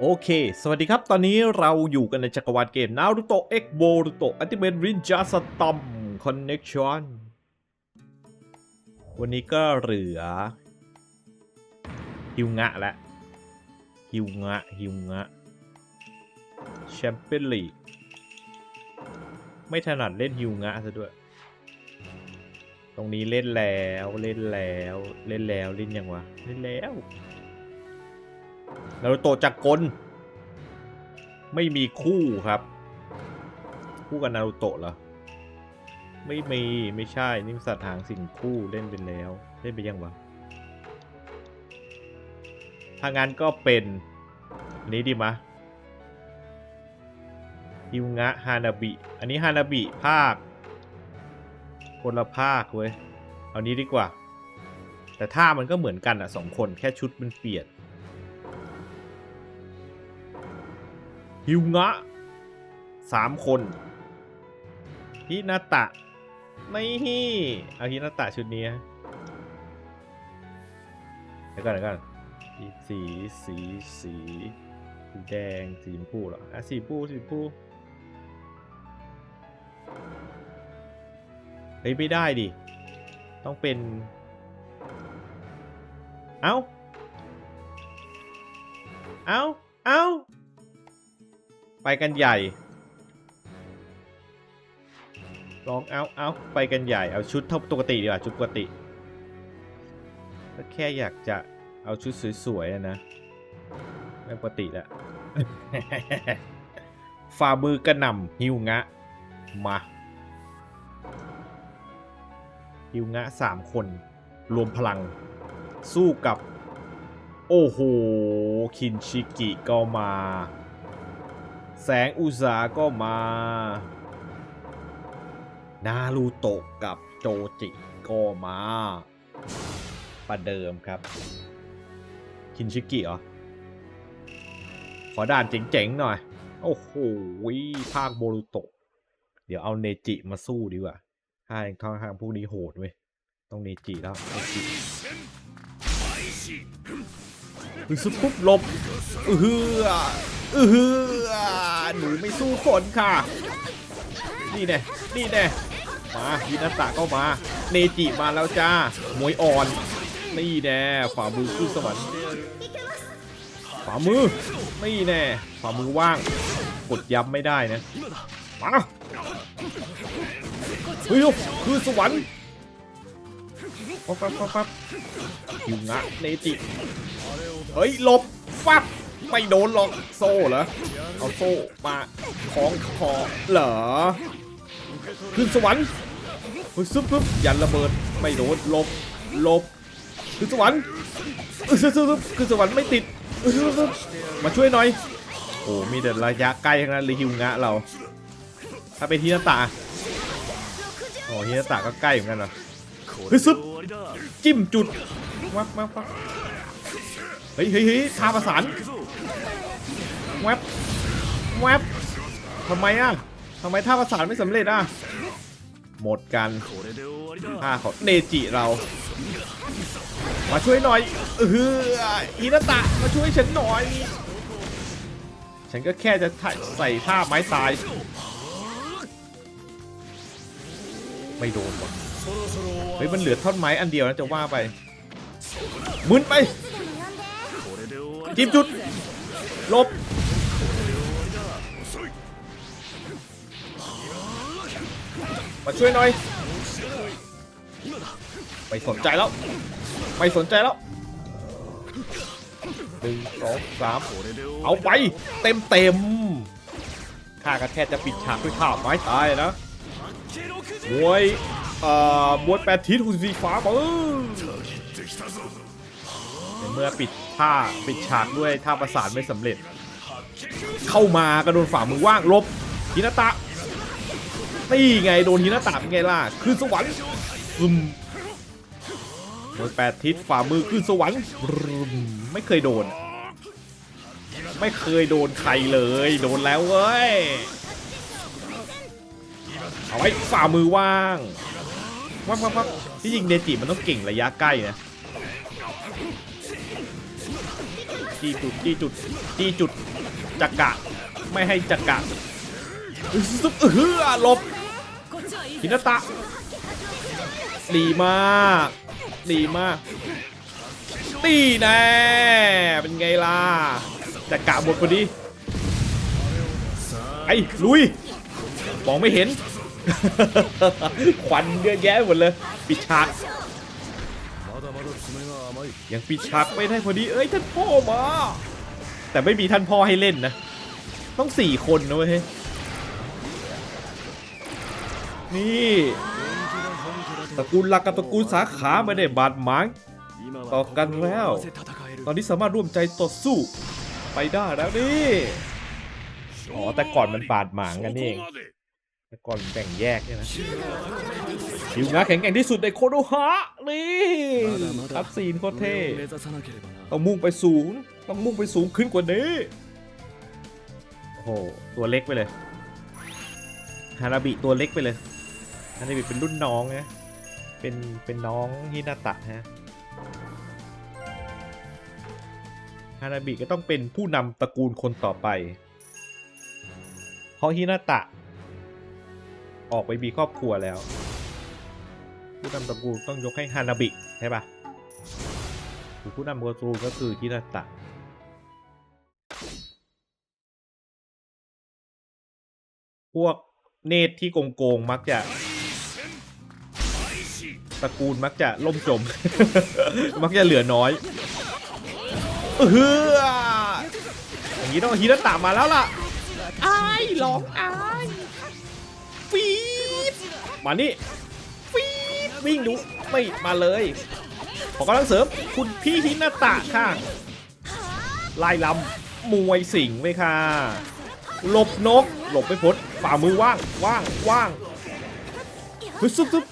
โอเค สวัสดีครับ ตอนนี้เราอยู่กันในจักรวาลเกม Naruto X Boruto Ultimate Ninja Storm Connection วันนี้ก็เหลือฮิวงะและฮิวงะฮิวงะแชมเปี้ยนลีกไม่ถนัดเล่นฮิวงะซะด้วย ตรงนี้เล่นแล้วเล่นแล้ว เล่นแล้วเล่นยังวะ เล่นแล้ว นารูโตะจักรกล ไม่มีคู่ครับ คู่กับนารูโตะเหรอ ไม่มี ไม่ใช่ นี่มันสัตว์หางสิ่งคู่เล่นไปแล้ว เล่นไปยังวะถ้างั้นก็เป็นอันนี้ดีมะฮิวงะฮานาบิ อันนี้ฮานาบิภาค คนละภาคเว้ย เอานี้ดีกว่า แต่ท่ามันก็เหมือนกันอะสองคนแค่ชุดมันเปลี่ยน ฮิวงะสามคนฮินาตะ ไม่ฮี่เอาฮินาตะชุดนี้เดี๋ยวก่อนเดี๋ยวก่อนสีสีสีสีสีแดงสีชมพูเหรออะสีชมพูสีชมพูเฮ้ยไม่ได้ดิ ต้องเป็น เอ้า เอ้า เอ้า ไปกันใหญ่ลองเอาเอาไปกันใหญ่เอาชุดเท่าปกติดีกว่าชุดปกติก็แค่อยากจะเอาชุดสวยๆนะไม่ปกติแล้วฝ่ามือกระหน่ำฮิวงะมาฮิวงะสามคน รวมพลัง สู้กับ โอ้โห คินชิกิก็มา แสงอุตสาก็มา นารูโตะกับโจจิก็มา ประเดิมครับ คินชิกิเหรอ ขอด่านเจ๋งๆหน่อย โอ้โห ภาคโบรูโตะ เดี๋ยวเอาเนจิมาสู้ดีกว่าถ้าทางทางพวกนี้โหดเว้ย ต้องเนจิแล้วเนจิ หรือซุปปุ๊บลบอือฮืออือฮือหนูไม่สู้คนค่ะ นี่แน่นี่แน่มายินาตะก็มา เนจิมาแล้วจ้ามวยอ่อน นี่แน่ฝ่ามือขึ้นสวรรค์ฝ่ามือ นี่แน่ฝ่ามือว่าง กดย้ำไม่ได้นะ มาเฮ้ยคือสวรรค์ปั๊บปั๊บปั๊บปั๊บยิงะเนจิ เฮ้ยหลบฟับไม่โดนหรอกโซ่เหรอเอาโซ่มาคล้องคอเหรอขึ้นสวรรค์เฮ้ยซึบซึบยันระเบิดไม่โดนหลบหลบขึ้นสวรรค์เออซึบซึบขึ้นสวรรค์ไม่ติดมาช่วยหน่อยโอ้มีแต่ระยะใกล้ทั้งนั้นเลยฮิวงะเรา ถ้าเป็นฮินาตะโอ้ฮินาตะก็ใกล้เหมือนกันเหรอเฮ้ยซึบจิ้มจุดวับวับวับ เฮ้ยเฮ้ยเฮ้ยทาประสานแวบแวบทำไมอะทำไมท่าประสานไม่สำเร็จอะ หมดกันท่าของเนจิเรา มาช่วยหน่อยเอออินตะมาช่วยฉันหน่อย ฉันก็แค่จะใส่ท่าไม้ตาย ไม่โดนหรอกเฮ้ยมันเหลือท่อนไม้อันเดียวนะจะว่าไปหมุนไป จิ้มจุดลบมาช่วยหน่อย ไม่สนใจแล้ว ไม่สนใจแล้วหนึ่งสองสามเอาไป เต็มเต็มข้าก็แค่จะปิดฉากด้วยท่าไม้ตายนะมวยเอ่อมวยแปดทิศหุ่นสีฟ้าปึ้งในเมื่อปิด ท่าปิดฉากด้วยท่าประสานไม่สำเร็จ เข้ามากระโดนฝ่ามือว่างลบฮินาตะนี่ไงโดนฮินาตะเป็นไงล่ะคือสวรรค์ซึมมวยแปดทิศฝ่ามือคือสวรรค์ไม่เคยโดน ไม่เคยโดนใครเลย โดนแล้วเว้ยเอาไว้ฝ่ามือว่างวับวับวับที่จริงเนจิมันต้องเก่งระยะใกล้นะ จี้จุดจี้จุดจี้จุดจักระไม่ให้จักระซุปเอื้อหลบฮินาตะดีมากดีมากตีแน่เป็นไงล่ะจักระหมดพอดีไอ้ลุยมองไม่เห็นควันเยอะแยะหมดเลยปิดฉาก ยังปิดฉากไม่ได้พอดี เอ้ยท่านพ่อมา แต่ไม่มีท่านพ่อให้เล่นนะ ต้องสี่คนนะเว้ย นี่ตระกูลหลักกับตระกูลสาขาไม่ได้บาดหมางต่อกันแล้ว ตอนนี้สามารถร่วมใจต่อสู้ไปได้แล้วนี่อ๋อแต่ก่อนมันบาดหมางกันเองแต่ก่อนแบ่งแยกใช่ไหม คิวงาแข็งแกร่งที่สุดในโคโดฮะนี่ครับซีนโคเท่ต้องมุ่งไปสูง ต้องมุ่งไปสูงขึ้นกว่านี้โอ้โหตัวเล็กไปเลยฮาราบิตัวเล็กไปเลยฮาราบิเป็นรุ่นน้องนะเป็นเป็นน้องฮินาตะฮะฮาราบิก็ต้องเป็นผู้นำตระกูลคนต่อไป เพราะฮินาตะ ออกไปมีครอบครัวแล้ว ผู้นำตระกูลต้องยกให้ฮานาบิใช่ปะคือผู้นำตระกูลก็คือฮินาตะพวกเนตรที่โกงโกงๆมักจะตระกูลมักจะล่มจม มักจะเหลือน้อยเอออย่างนี้ต้องฮินาตะมาแล้วล่ะอายร้องอายฟีดมานี่ฟีด วิ่งดูไม่มาเลยขอกำลังเสริมคุณพี่ฮินาตะค่ะไล่ลำมวยสิงไหมค่ะหลบนกหลบไม่พ้นฝ่ามือว่างว่างว่างเฮ้ยซุบซุบ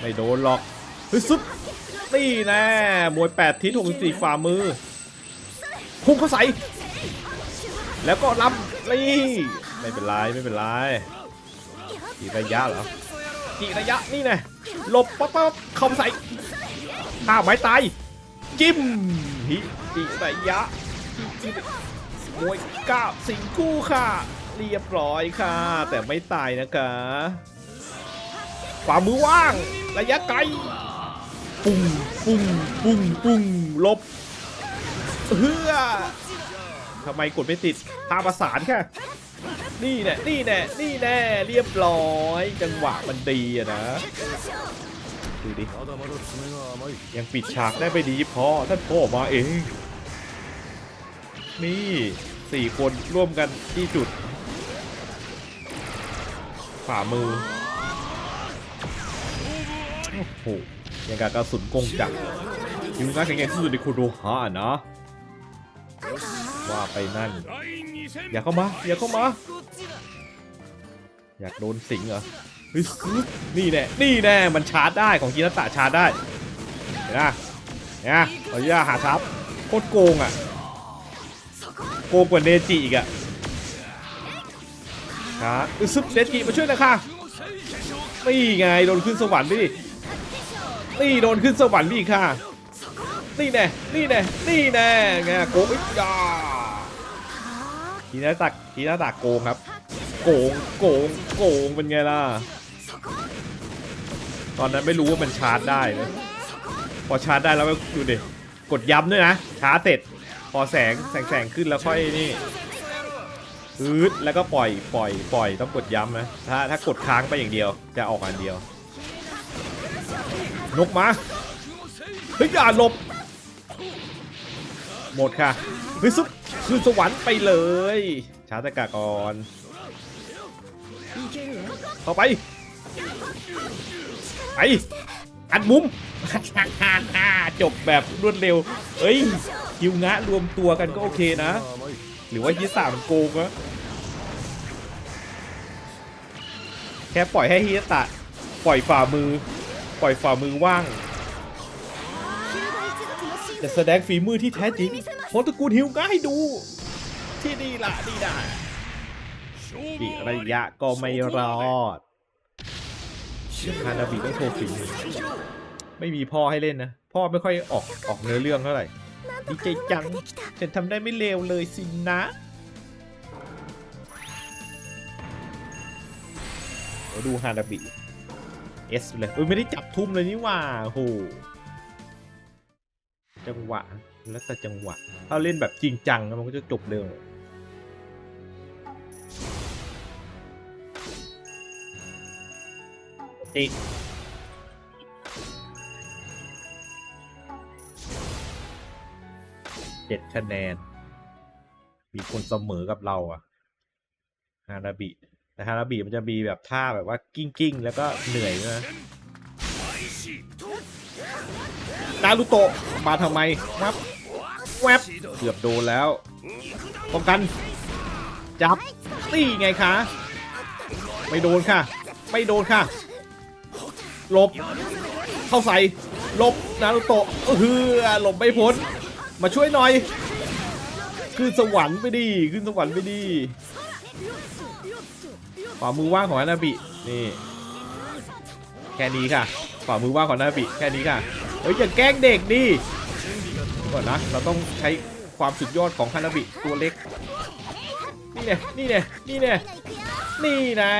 ไม่โดนหรอกเฮ้ยซุบนี่แน่มวยแปดทิศหกสี่ฝ่ามือพุ่งเข้าใส่แล้วก็ลำนี่ไม่เป็นไรไม่เป็นไรกี่ระยะเหรอี่ระยะนี่แน่หลบปั๊บปั๊บเข้าใส่ข้าไม้ตายจิ้มฮิกี่ระยะมวยก้าสิงคู่ค่ะ เรียบร้อยค่ะ แต่ไม่ตายนะคะฝ่ามือว่าง ระยะไกลปุ้งปุ้งปุ้งปุ้งลบเฮือทำไมกดไม่ติดตาประสานค่ะ นี่แน่นี่แน่นี่แน่เรียบร้อย จังหวะมันดีอะนะดูดิยังปิดฉากได้ไปดีพอท่านพ่อมาเอง นี่สี่คนร่วมกันที่จุดฝ่ามือ โอ้โหยังกากระสุนกงจักรยูน่าแข็งแกร่งที่สุดในคุโรฮะนะ ว่าไปนั่น อย่าเข้ามา อย่าเข้ามา อยากโดนสิงเหรอเฮ้ยนี่แน่นี่แน่มันชาร์จได้ของกีนัตะชาร์จได้เห็นไหมเนี่ยขออนุญาตหาทับโคตรโกงอะโกงกว่าเนจิอีกอะครับอึซึบเนจิมาช่วยนะค่ะนี่ไงโดนขึ้นสวรรค์ดินี่โดนขึ้นสวรรค์ดิค่ะ นี่แน่นี่แน่นี่แน่ไงโกงอีกอะทีน่าตักทีน่าตักโกงครับ โกงโกงโกงเป็นไงล่ะ ตอนนั้นไม่รู้ว่ามันชาร์จได้เลยพอชาร์จได้แล้วก็ดูดิกดย้ำด้วยนะชาร์จเสร็จพอแสงแสงแสงขึ้นแล้วค่อยนี่อืดแล้วก็ปล่อยปล่อยปล่อยต้องกดย้ำนะถ้าถ้ากดค้างไปอย่างเดียว จะออกอันเดียวนกมาเฮ้ยอย่าหลบ หมดค่ะเฮ้ยซุปขึ้นสวรรค์ไปเลย ชาร์จตะกะก่อน เข้าไป ไป อัดมุม จบแบบรวดเร็ว เอ้ยคิวงะรวมตัวกันก็โอเคนะ หรือว่าฮิสามโกงวะแค่ปล่อยให้ฮิตะ ปล่อยฝ่ามือ ปล่อยฝ่ามือว่าง จะแสดงฝีมือที่แท้จริงเพราะตะกูลฮิวงะให้ดู ที่นี่ละนี่ได้ อีกระยะก็ไม่รอดฮานาบิต้องโชว์ฝีมือไม่มีพ่อให้เล่นนะ พ่อไม่ค่อยออกออกเนื้อเรื่องเท่าไหร่ดีใจจังฉันทำได้ไม่เลวเลยสินะเดี๋ยวดูฮานาบิเอสเลยเอ้ยไม่ได้จับทุ่มเลยนี่หว่าโหจังหวะแล้วแต่จังหวะ ถ้าเล่นแบบจริงจังมันก็จะจบเร็ว ติเจ็ดคะแนน มีคนเสมอกับเราอะฮานาบิแต่ฮานาบิมันจะมีแบบท่าแบบว่ากิ้งกิ้งแล้วก็เหนื่อยนะนารูโตะมาทำไมวับแวบเกือบโดนแล้วป้องกัน จับ ตีไงคะ ไม่โดนค่ะ ไม่โดนค่ะ หลบ เข้าใส่หลบนารูโตะเออหลบไม่พ้น มาช่วยหน่อย ขึ้นสวรรค์ไปดิขึ้นสวรรค์ไปดิฝ่ามือว่างของฮานาบินี่แค่นี้ค่ะฝ่ามือว่างของฮานาบิแค่นี้ค่ะเฮ้ยอย่าแกล้งเด็กดิก่อนนะเราต้องใช้ความสุดยอดของฮานาบิตัวเล็ก นี่เนี่ยนี่เนี่ยนี่เนี่ยนี่แน่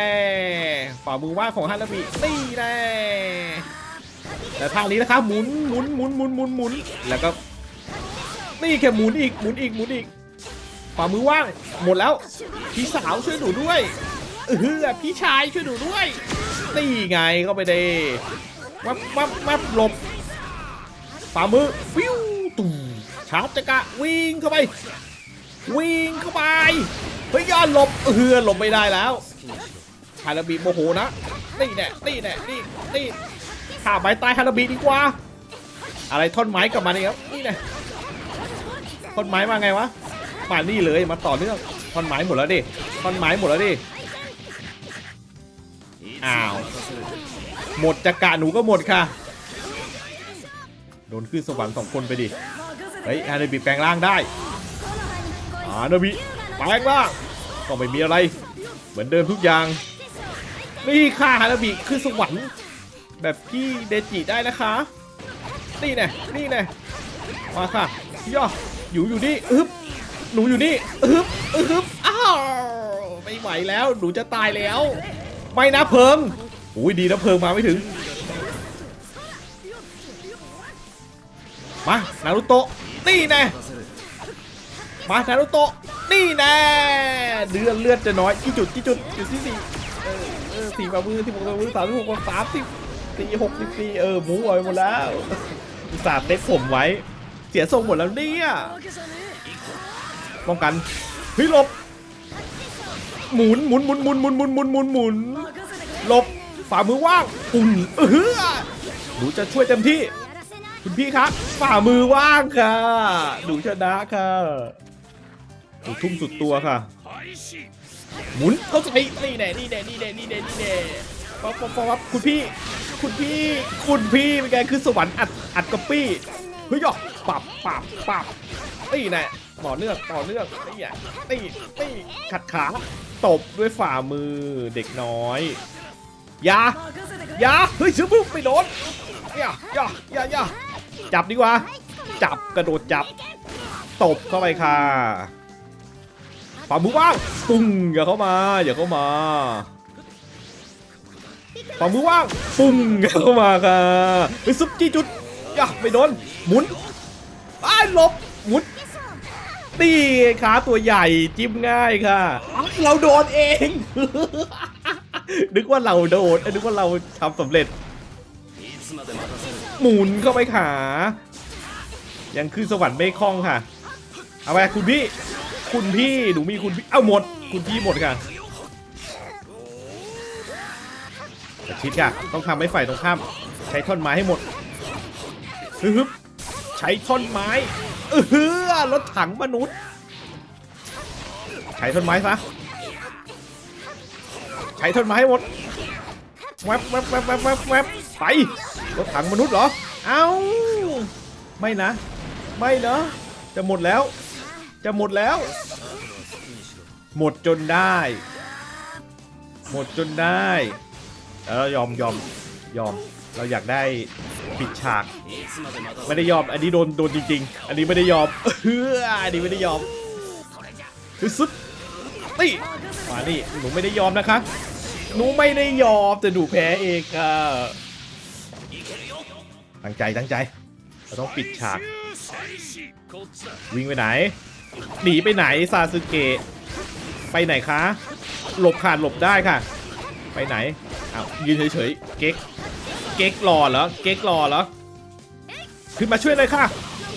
ฝ่ามือว่างของฮานาบินี่แน่แต่ทางนี้นะครับหมุนหมุนหมุนหมุนหมุนหมุนแล้วก็นี่แค่หมุนอีกหมุนอีกหมุนอีกฝ่ามือว่างหมดแล้วพี่สาวช่วยหนูด้วยเออพี่ชายช่วยหนูด้วยนี่ไงเข้าไปเดวับวับวับหลบฝ่ามือฟิวตุ่มชาร์จจักระวิ่งเข้าไป วิ่งเข้าไปเฮ้ยย่าหลบเออหลบไม่ได้แล้วฮาราบิโมโหนะนี่แน่นี่แน่นี่นี่ข่าไม้ตายฮาราบิดีกว่า อะไรท่อนไม้กลับมาเนี่ยครับนี่แน่ท่อนไม้มาไงวะมานี่เลยมาต่อเนื่องท่อนไม้หมดแล้วดิท่อนไม้หมดแล้วดิอ้าวหมดจักระหนูก็หมดค่ะโดนขึ้นสวรรค์สองคนไปดิเฮ้ยฮานาบิแปลงร่างได้านาบิแปลงร่างก็ไม่มีอะไร เหมือนเดิมทุกอย่าง นี่ค่ะฮานาบิขึ้นสวรรค์แบบพี่เดจิได้นะคะ นี่แน่นี่แน่มาค่ะย่ออยู่อยู่นี่อึบหนูอยู่นี่อึบอึบอ้าวไม่ไหวแล้วหนูจะตายแล้ว ไม่นะเพิงอุ้ยดีนะเพิงมาไม่ถึงมานารุโตะนี่แน่ มานารุโตะนี่แน่เลือดเลือดจะน้อยที่จุดที่จุดจุดที่สี่เออเออสี่ฝ่ามือที่หกฝ่ามือสามสิบหกสามสิบสี่หกสิบสี่เออหมูอาไปหมดแล้วอุตส่าห์เต็กผมไว้ เสียทรงหมดแล้วเนี่ยป้องกันเฮ้ยหลบหมุนหมุนหมุนหมุนหมุนหมุนหมุนหมุนหมุนหลบฝ่ามือว่างปุ่นเออหนูจะช่วยเต็มที่ คุณพี่ครับ ฝ่ามือว่างค่ะหนูชนะค่ะ ทุ่มสุดตัวค่ะ หมุนเข้าใจนี่แน่นี่แน่นี่แน่นี่แน่นี่แน่ป๊อปป๊อปป๊อปคุณพี่ คุณพี่คุณพี่เป็นไงคือสวรรค์อัดอัดกระปี้เฮ้ยหยอกปับปับปับนี่แน่ต่อเนื่องต่อเนื่องนี่อะนี่นี่ขัดขาตบด้วยฝ่ามือเด็กน้อยอยาอยาเฮ้ยซื้อปุ๊บไปโดนอย่าอย่าอย่าอย่าจับดีกว่า จับกระโดดจับ ตบเข้าไปค่ะ ปั๊มมือว่างปุ้งอย่าเข้ามาอย่าเข้ามาปั๊มมือว่างปุ้งอย่าเข้ามาค่ะไปซุปจี้จุดอย่าไปโดนหมุนไอ้หลบหมุนตีขาตัวใหญ่จิ้มง่ายค่ะ เราโดนเอง นึกว่าเราโดนนึกว่าเราทำสำเร็จ หมุนเข้าไปขา ยังขึ้นสวรรค์ไม่คล่องค่ะ เอาไปคุณพี่ คุณพี่หนูมีคุณพี่เอ้าหมด คุณพี่หมดค่ะแต่ชิดค่ะต้องทำให้ฝ่ายตรงข้าม ใช้ท่อนไม้ให้หมดฮึบใช้ท่อนไม้เออรถถังมนุษย์ ใช้ท่อนไม้ซะใช้ท่อนไม้ให้หมดแวบแวบแวบแวบแวบแวบไปรถถังมนุษย์เหรอ เอ้า ไม่นะ ไม่เนะจะหมดแล้ว จะหมดแล้ว หมดจนได้ หมดจนได้แล้วยอมยอมยอมเราอยากได้ปิดฉาก ไม่ได้ยอม อันนี้โดนโดนจริงๆ อันนี้ไม่ได้ยอมเฮ้ออันนี้ไม่ได้ยอมซุบตีมานี่หนูไม่ได้ยอมนะคะ หนูไม่ได้ยอมแต่หนูแพ้เองค่ะตั้งใจตั้งใจ เราต้องปิดฉาก วิ่งไปไหน หนีไปไหนซาสึเกะไปไหนคะ หลบขาดหลบได้ค่ะ ไปไหนอ้าวยืนเฉยๆเก๊กเก๊กรอเหรอเก๊กรอเหรอขึ้นมาช่วยเลยค่ะ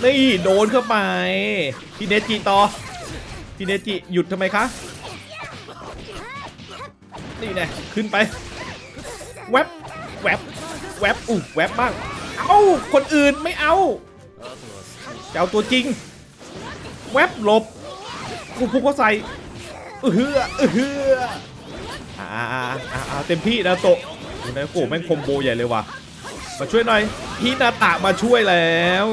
นี่โดนเข้าไปทีเนจิต่อทีเนจิหยุดทำไมคะนี่ไงขึ้นไปแวบแวบแวบอู้แวบบ้าง เอ้า คนอื่นไม่เอาจะเอาตัวจริง แวบหลบกูพุ่งเข้าใส่เออเฮือเออเฮืออ่าอ่าอ่าอาอาเต็มที่นะโตะดูนะโกแม่งคอมโบใหญ่เลยว่ะมาช่วยหน่อยฮินาตะมาช่วยแล้ว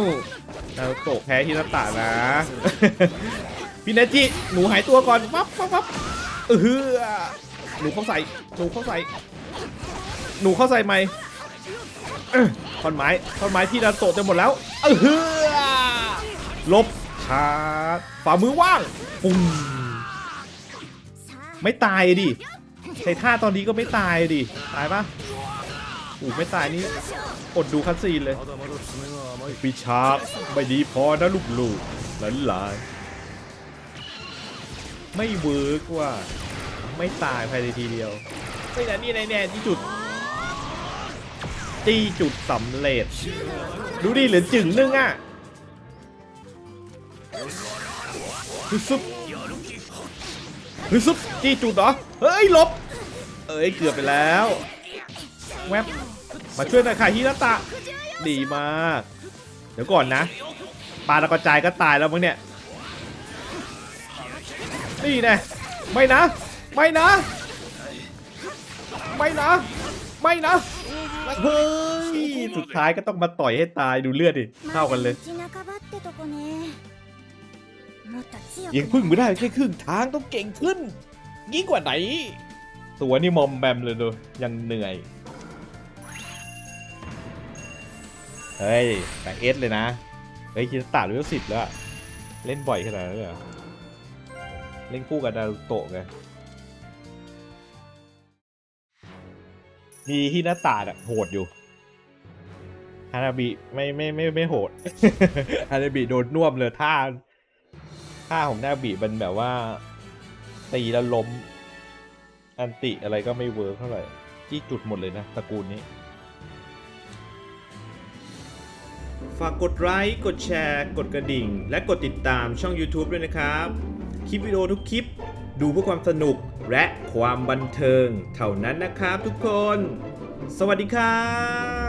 นาโตะแพ้ฮินาตะนะพี่เนจิหนูหายตัวก่อนวับวับวับเออเฮือหนูเข้าใส่หนูเข้าใส่หนูเข้าใส่ไหมเอ้อท่อนไม้ท่อนไม้ที่นาโตะจะหมดแล้วเออเฮือลบ ชาร์จฝ่ามือว่างปุ่มไม่ตายดิใช้ท่าตอนนี้ก็ไม่ตายดิตายปะอูไม่ตายนี่อดดูคัสซีนเลยพิชาร์ไม่ดีพอนะลูกลูกหลานหลานไม่เวิร์กว่า ไม่ตายภายในทีเดียวไม่นะนี่ในแน่ที่จุดตีจุดสำเร็จ ดูดิเหลือจึงนึงอะ ฮึซุบฮึซุบจี้จุดเหรอ เฮ้ยหลบ เอ้ยเกือบไปแล้ว แวบมาช่วยหน่อยค่ะฮินาตะ ดีมาก เดี๋ยวก่อนนะ ปลาตะกระจายก็ตายแล้วมั้งเนี่ย นี่แน่ไม่นะ ไม่นะ ไม่นะ ไม่นะ เฮ้ย สุดท้ายก็ต้องมาต่อยให้ตายดูเลือดดิ เท่ากันเลย ยังพึ่งไม่ได้แค่ครึ่งทางต้องเก่งขึ้น ยิ่งกว่าไหน ตัวนี่มอมแบมเลยดูยังเหนื่อย เฮ้ยแต่เอสเลยนะ เฮ้ยคิดตาหรือสิบแล้วอะเล่นบ่อยขนาดนั้นเลยเหรอ เล่นคู่กับดารุโตะไงมีฮินาตาอะโหดอยู่ฮานาบิไม่ไม่ไม่ไม่โหดฮานาบิโดนน่วมเลยท่า ท่าของหน้าบีมันแบบว่า ตีแล้วล้ม อันติอะไรก็ไม่เวิร์กเท่าไหร่ที่จุดหมดเลยนะตระกูลนี้ ฝากกดไลค์ กดแชร์ กดกระดิ่ง และกดติดตามช่อง YouTube ด้วยนะครับ คลิปวิดีโอทุกคลิป ดูเพื่อความสนุกและความบันเทิง เท่านั้นนะครับทุกคน สวัสดีครับ